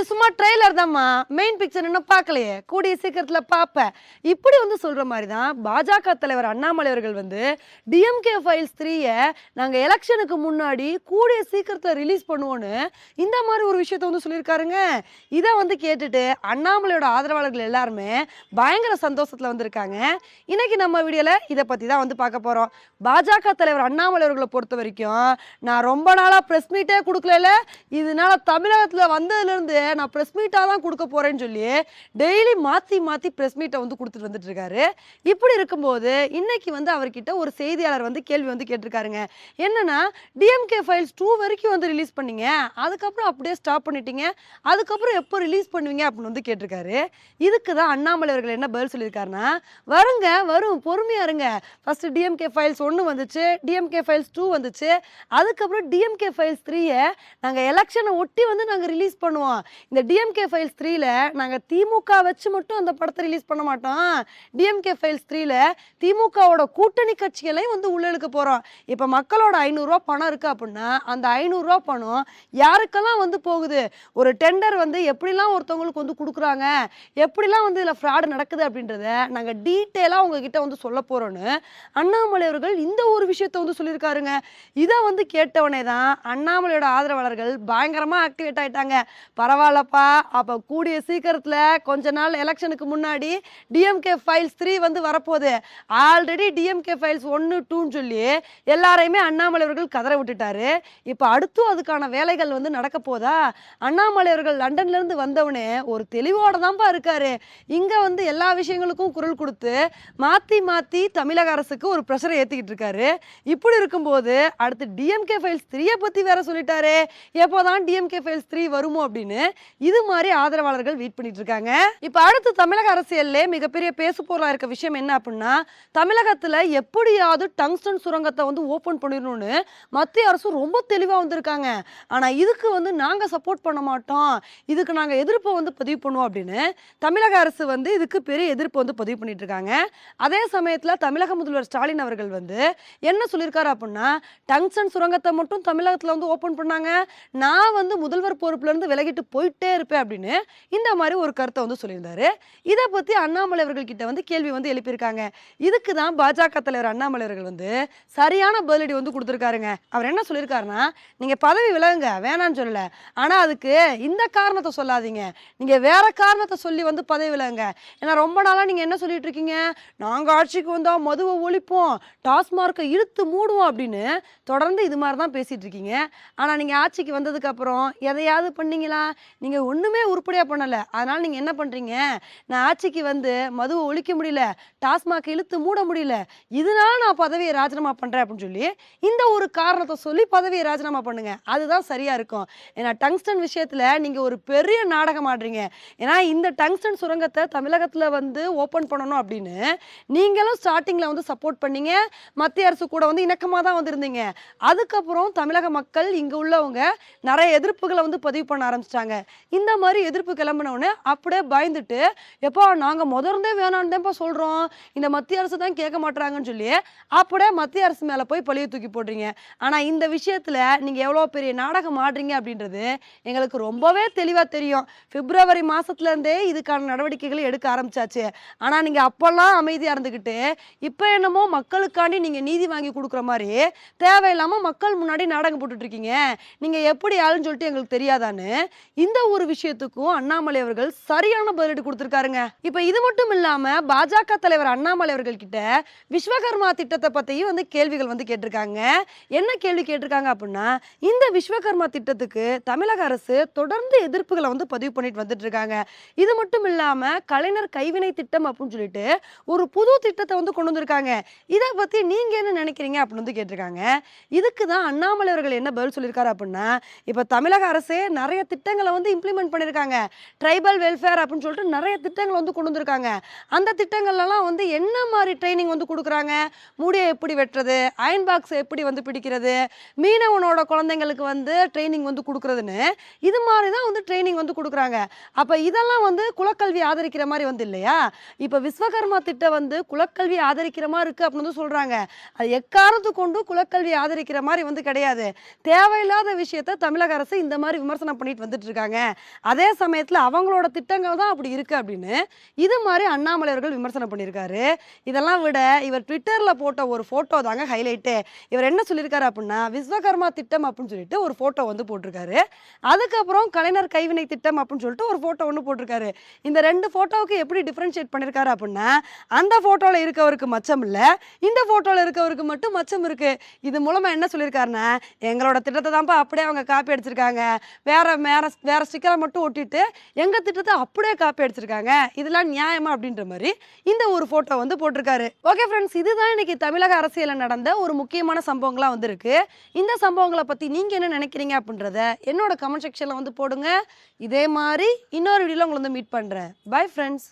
இது சும்மா ட்ரெய்லர் தான்மா. மெயின் பிக்சர் இன்னும் பார்க்கலையே. கூடிய சீக்கிரத்தில் பார்ப்பேன். இப்படி வந்து சொல்கிற மாதிரி தான் பாஜக தலைவர் அண்ணாமலை அவர்கள் வந்து டிஎம்கே ஃபைல்ஸ் த்ரீயை நாங்கள் எலெக்ஷனுக்கு முன்னாடி கூடிய சீக்கிரத்தில் ரிலீஸ் பண்ணுவோன்னு இந்த மாதிரி ஒரு விஷயத்த வந்து சொல்லியிருக்காருங்க. இதை வந்து கேட்டுட்டு அண்ணாமலையோட ஆதரவாளர்கள் எல்லாருமே பயங்கர சந்தோஷத்தில் வந்திருக்காங்க. இன்னைக்கு நம்ம வீடியோவில் இதை பற்றி தான் வந்து பார்க்க போகிறோம் பாஜக தலைவர் அண்ணாமலை அவர்களை பொறுத்த வரைக்கும் நான் ரொம்ப நாளாக ப்ரெஸ் மீட்டே கொடுக்கல இதனால தமிழகத்தில் வந்ததுலேருந்து நான் ப்ரெஸ் மீட்டாக தான் கொடுக்க போகிறேன்னு சொல்லி டெய்லி மாற்றி மாற்றி ப்ரெஸ் மீட்டை வந்து கொடுத்துட்டு வந்துட்டு இருக்காரு இப்படி இருக்கும்போது இன்னைக்கு வந்து அவர்கிட்ட ஒரு செய்தியாளர் வந்து கேள்வி வந்து கேட்டிருக்காருங்க. என்னன்னா டிஎம்கே ஃபைல்ஸ் டூ வரைக்கும் வந்து ரிலீஸ் பண்ணீங்க. அதுக்கப்புறம் அப்படியே ஸ்டாப் பண்ணிட்டீங்க. அதுக்கப்புறம் எப்போ ரிலீஸ் பண்ணுவீங்க அப்படின்னு வந்து கேட்டிருக்காரு. இதுக்கு தான் அண்ணாமலை அவர்கள் என்ன பதில் சொல்லியிருக்காருன்னா வருங்க வரும் பொறுமையாக இருங்க. ஃபஸ்ட்டு டிஎம்கே ஃபைல்ஸ் ஒன்று வந்துச்சு டிஎம்கே ஃபைல்ஸ் டூ வந்துச்சு. அதுக்கப்புறம் டிஎம்கே ஃபைல்ஸ் த்ரீயை நாங்கள் எலெக்ஷனை ஒட்டி வந்து நாங்கள் ரிலீஸ் பண்ணுவோம். இந்த டிஎம்கே ஃபைல்ஸ் த்ரீல நாங்கள் திமுக வச்சு மட்டும் அந்த படத்தை ரிலீஸ் பண்ண மாட்டோம். டிஎம்கே ஃபைல்ஸ் த்ரீல திமுகவோட கூட்டணி கட்சிகளையும் வந்து உள்ள போகிறோம் இப்போ மக்களோட ஐநூறுரூவா பணம் இருக்குது அப்படின்னா அந்த ஐநூறுரூவா பணம் யாருக்கெல்லாம் வந்து போகுது? ஒரு டெண்டர் வந்து எப்படிலாம் ஒருத்தவங்களுக்கு வந்து கொடுக்குறாங்க? எப்படிலாம் வந்து இதில் ஃப்ராடு நடக்குது அப்படின்றத நாங்கள் டீட்டெயிலாக உங்ககிட்ட வந்து சொல்ல போகிறோன்னு அண்ணாமலை அவர்கள் இந்த ஒரு விஷயத்த வந்து சொல்லியிருக்காருங்க. இதை வந்து கேட்டவனே தான் அண்ணாமலையோட ஆதரவாளர்கள் பயங்கரமாக ஆக்டிவேட் ஆகிட்டாங்க பரவாயில்ல. பரவாயில்லப்பா. அப்போ கூடிய சீக்கிரத்தில் கொஞ்ச நாள் எலெக்ஷனுக்கு முன்னாடி டிஎம்கே ஃபைல்ஸ் த்ரீ வந்து வரப்போகுது. ஆல்ரெடி டிஎம்கே ஃபைல்ஸ் ஒன்று டூன்னு சொல்லி எல்லாரையுமே அண்ணாமலை அவர்கள் கதற விட்டுட்டாரு. இப்போ அடுத்தும் அதுக்கான வேலைகள் வந்து நடக்க போதா? அண்ணாமலை அவர்கள் லண்டன்லேருந்து வந்தவனே ஒரு தெளிவோட தான்ப்பா இருக்காரு. இங்கே வந்து எல்லா விஷயங்களுக்கும் குரல் கொடுத்து மாற்றி மாற்றி தமிழக அரசுக்கு ஒரு ப்ரெஷரை ஏற்றிக்கிட்டு இருக்காரு. இப்படி இருக்கும்போது அடுத்து டிஎம்கே ஃபைல்ஸ் த்ரீயை பற்றி வேற சொல்லிட்டாரு. எப்போதான் டிஎம்கே ஃபைல்ஸ் த்ரீ வருமோ அப்படின்னு இது மாதிரி ஆதரவாளர்கள் வெயிட் பண்ணிட்டு இருக்காங்க இப்போ அடுத்து தமிழக அரசியல்ல மிகப்பெரிய பேசு பொருளா இருக்க விஷயம் என்ன அப்படின்னா தமிழகத்துல எப்படியாவது டங்ஸ்டன் சுரங்கத்தை வந்து ஓபன் பண்ணிடணும்னு மத்திய அரசு ரொம்ப தெளிவா வந்திருக்காங்க. ஆனா இதுக்கு வந்து நாங்க சப்போர்ட் பண்ண மாட்டோம். இதுக்கு நாங்க எதிர்ப்பை வந்து பதிவு பண்ணுவோம் அப்படின்னு தமிழக அரசு வந்து இதுக்கு பெரிய எதிர்ப்பு வந்து பதிவு பண்ணிட்டு இருக்காங்க அதே சமயத்துல தமிழக முதல்வர் ஸ்டாலின் அவர்கள் வந்து என்ன சொல்லியிருக்காரு அப்படின்னா டங்ஸ்டன் சுரங்கத்தை மட்டும் தமிழகத்துல வந்து ஓபன் பண்ணாங்க. நான் வந்து முதல்வர் பொறுப்புல இருந்து விலகிட்டு போயிட்டே இருப்பேன் அப்படின்னு இந்த மாதிரி ஒரு கருத்தை வந்து சொல்லியிருந்தாரு. இதை பற்றி அண்ணாமலை அவர்கள்கிட்ட வந்து கேள்வி வந்து எழுப்பியிருக்காங்க. இதுக்கு தான் பாஜக தலைவர் அண்ணாமலை அவர்கள் வந்து சரியான பதிலடி வந்து கொடுத்துருக்காருங்க. அவர் என்ன சொல்லியிருக்காருன்னா நீங்கள் பதவி விலகுங்க வேணான்னு சொல்லலை. ஆனால் அதுக்கு இந்த காரணத்தை சொல்லாதீங்க. நீங்கள் வேற காரணத்தை சொல்லி வந்து பதவி விலகுங்க. ஏன்னா ரொம்ப நாளாக நீங்கள் என்ன சொல்லிட்டு இருக்கீங்க? நாங்கள் ஆட்சிக்கு வந்தால் மதுவை ஒழிப்போம் டாஸ்மார்க்கை இழுத்து மூடுவோம் அப்படின்னு தொடர்ந்து இது மாதிரி தான் பேசிகிட்டு இருக்கீங்க. ஆனால் நீங்கள் ஆட்சிக்கு வந்ததுக்கப்புறம் எதையாவது பண்ணீங்களா? நீங்கள் ஒன்றுமே உருப்படியாக பண்ணலை. அதனால் நீங்கள் என்ன பண்ணுறீங்க நான் ஆட்சிக்கு வந்து மதுவை ஒழிக்க முடியல டாஸ்மாக் இழுத்து மூட முடியல இதனால் நான் பதவியை ராஜினாமா பண்ணுறேன் அப்படின்னு சொல்லி இந்த ஒரு காரணத்தை சொல்லி பதவியை ராஜினாமா பண்ணுங்கள் அதுதான் சரியாக இருக்கும். ஏன்னா டங்ஸ்டன் விஷயத்தில் நீங்கள் ஒரு பெரிய நாடகம் ஆடுறீங்க. ஏன்னா இந்த டங்ஸ்டன் சுரங்கத்தை தமிழகத்தில் வந்து ஓப்பன் பண்ணணும் அப்படின்னு நீங்களும் ஸ்டார்டிங்கில் வந்து சப்போர்ட் பண்ணீங்க. மத்திய அரசு கூட வந்து இணக்கமாக தான் வந்திருந்தீங்க. அதுக்கப்புறம் தமிழக மக்கள் இங்கே உள்ளவங்க நிறைய எதிர்ப்புகளை வந்து பதிவு பண்ண ஆரம்பிச்சிட்டாங்க. இந்த மாதிரி எதிர்ப்பு கிளம்பின உடனே அப்படியே பயந்துட்டு எப்போ நாங்க முதர்ந்தே வேணான்னு தான்ப்பா சொல்றோம். இந்த மத்திய அரசு தான் கேட்க மாட்டுறாங்கன்னு சொல்லி அப்படியே மத்திய அரசு மேல போய் பழிய தூக்கி போடுறீங்க. ஆனா இந்த விஷயத்துல நீங்க எவ்வளவு பெரிய நாடகம் ஆடுறீங்க அப்படின்றது எங்களுக்கு ரொம்பவே தெளிவா தெரியும். பிப்ரவரி மாசத்துல இருந்தே இதுக்கான நடவடிக்கைகளை எடுக்க ஆரம்பிச்சாச்சு. ஆனா நீங்க அப்போல்லாம் அமைதியா இருந்துகிட்டு இப்ப என்னமோ மக்களுக்காண்டி நீங்க நீதி வாங்கி கொடுக்குற மாதிரி தேவையில்லாம மக்கள் முன்னாடி நாடகம் போட்டுட்டு இருக்கீங்க. நீங்க எப்படி ஆளுன்னு சொல்லிட்டு எங்களுக்கு தெரியாதான்னு இந்த ஒரு விஷயத்துக்கும் அண்ணாமலை அவர்கள் சரியான பதிலடி கொடுத்திருக்காருங்க. இப்ப இது மட்டும் இல்லாம பாஜக தலைவர் அண்ணாமலை அவர்கள் கிட்ட விஸ்வகர்மா திட்டத்தை பத்தியும் வந்து கேள்விகள் வந்து கேட்டிருக்காங்க. என்ன கேள்வி கேட்டிருக்காங்க அப்படின்னா இந்த விஸ்வகர்மா திட்டத்துக்கு தமிழக அரசு தொடர்ந்து எதிர்ப்புகளை வந்து பதிவு பண்ணிட்டு வந்துட்டு இருக்காங்க இது மட்டும் இல்லாம கலைஞர் கைவினை திட்டம் அப்படின்னு சொல்லிட்டு ஒரு புது திட்டத்தை வந்து கொண்டு வந்திருக்காங்க. இதை பத்தி நீங்க என்ன நினைக்கிறீங்க அப்படின்னு வந்து கேட்டிருக்காங்க. இதுக்கு தான் அண்ணாமலை அவர்கள் என்ன பதில் சொல்லியிருக்காரு அப்படின்னா இப்போ தமிழக அரசே நிறைய திட்டங்களை வந்து இம்ப்ளிமெண்ட் பண்ணியிருக்காங்க ட்ரைபல் வெல்ஃபேர் அப்படின்னு சொல்லிட்டு நிறைய திட்டங்கள் வந்து கொண்டு வந்திருக்காங்க. அந்த திட்டங்கள்லாம் வந்து என்ன மாதிரி ட்ரைனிங் வந்து கொடுக்குறாங்க? முடியை எப்படி வெட்டுறது? அயன் பாக்ஸ் எப்படி வந்து பிடிக்கிறது? மீனவனோட குழந்தைங்களுக்கு வந்து ட்ரைனிங் வந்து கொடுக்குறதுன்னு இது மாதிரி தான் வந்து ட்ரைனிங் வந்து கொடுக்குறாங்க. அப்போ இதெல்லாம் வந்து குலக்கல்வி ஆதரிக்கிற மாதிரி வந்து இல்லையா? இப்போ விஸ்வகர்மா திட்டம் வந்து குலக்கல்வி ஆதரிக்கிற மாதிரி இருக்குது அப்படின்னு வந்து சொல்கிறாங்க அது எக்காரணத்து கொண்டு குலக்கல்வி ஆதரிக்கிற மாதிரி வந்து கிடையாது. தேவையில்லாத விஷயத்த தமிழக அரசு இந்த மாதிரி விமர்சனம் பண்ணிட்டு வந்துட்டு இருக்காங்க. பண்ணியிருக்காங்க அதே சமயத்தில் அவங்களோட திட்டங்கள் தான் அப்படி இருக்கு அப்படின்னு இது மாதிரி அண்ணாமலை அவர்கள் விமர்சனம் பண்ணியிருக்காரு. இதெல்லாம் விட இவர் ட்விட்டரில் போட்ட ஒரு ஃபோட்டோ தாங்க ஹைலைட்டு. இவர் என்ன சொல்லியிருக்காரு அப்படின்னா விஸ்வகர்மா திட்டம் அப்படின்னு சொல்லிட்டு ஒரு ஃபோட்டோ வந்து போட்டிருக்காரு. அதுக்கப்புறம் கலைஞர் கைவினை திட்டம் அப்படின்னு சொல்லிட்டு ஒரு ஃபோட்டோ ஒன்று போட்டிருக்காரு. இந்த ரெண்டு ஃபோட்டோவுக்கு எப்படி டிஃப்ரென்ஷியேட் பண்ணியிருக்காரு அப்படின்னா அந்த ஃபோட்டோவில் இருக்கவருக்கு மச்சம் இல்லை இந்த ஃபோட்டோவில் இருக்கவருக்கு மட்டும் மச்சம் இருக்கு. இது மூலமாக என்ன சொல்லியிருக்காருன்னா எங்களோட திட்டத்தை தான்ப்பா அப்படியே அவங்க காப்பி அடிச்சிருக்காங்க. வேற வேற வேற ஸ்டிக்கரை மட்டும் ஒட்டிட்டு எங்கள் திட்டத்தை அப்படியே காப்பி அடிச்சிருக்காங்க. இதெல்லாம் நியாயமா அப்படின்ற மாதிரி இந்த ஒரு ஃபோட்டோ வந்து போட்டிருக்காரு. ஓகே ஃப்ரெண்ட்ஸ் இதுதான் இன்னைக்கு தமிழக அரசியலில் நடந்த ஒரு முக்கியமான சம்பவங்களாக வந்திருக்கு. இந்த சம்பவங்களை பற்றி நீங்கள் என்ன நினைக்கிறீங்க அப்படின்றத என்னோட கமெண்ட் செக்ஷனில் வந்து போடுங்க. இதே மாதிரி இன்னொரு வீடியோவில் உங்களை வந்து மீட் பண்ணுறேன் பை ஃப்ரெண்ட்ஸ்